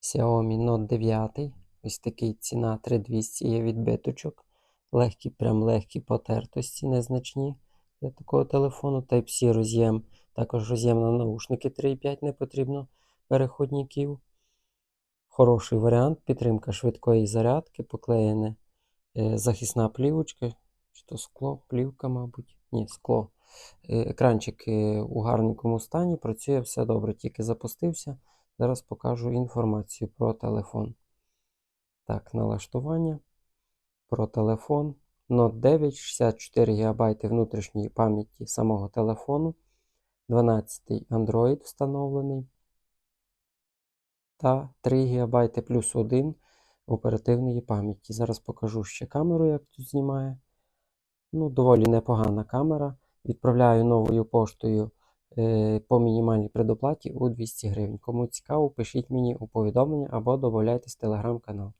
Xiaomi Note 9. Ось такий ціна 3200 є відбиточок. Легкі, прям легкі потертості, незначні для такого телефону. Type-C роз'єм. Також роз'єм на наушники 3.5 не потрібно переходників. Хороший варіант. Підтримка швидкої зарядки, поклеєне е, захисна плівочка. Чи то скло, плівка, мабуть. Ні, скло. Е, Екранчик е, у гарненькому стані, працює все добре, тільки запустився. Зараз покажу інформацію про телефон. Так, налаштування. Про телефон. Note 9, 64 ГБ внутрішньої пам'яті самого телефону. 12 Android встановлений. Та 3 ГБ плюс 1 оперативної пам'яті. Зараз покажу ще камеру, як тут знімає. Ну, доволі непогана камера. Відправляю новою поштою по мінімальній предоплаті у 200 гривень. Кому цікаво, пишіть мені у повідомлення або додавайтесь в телеграм-канал.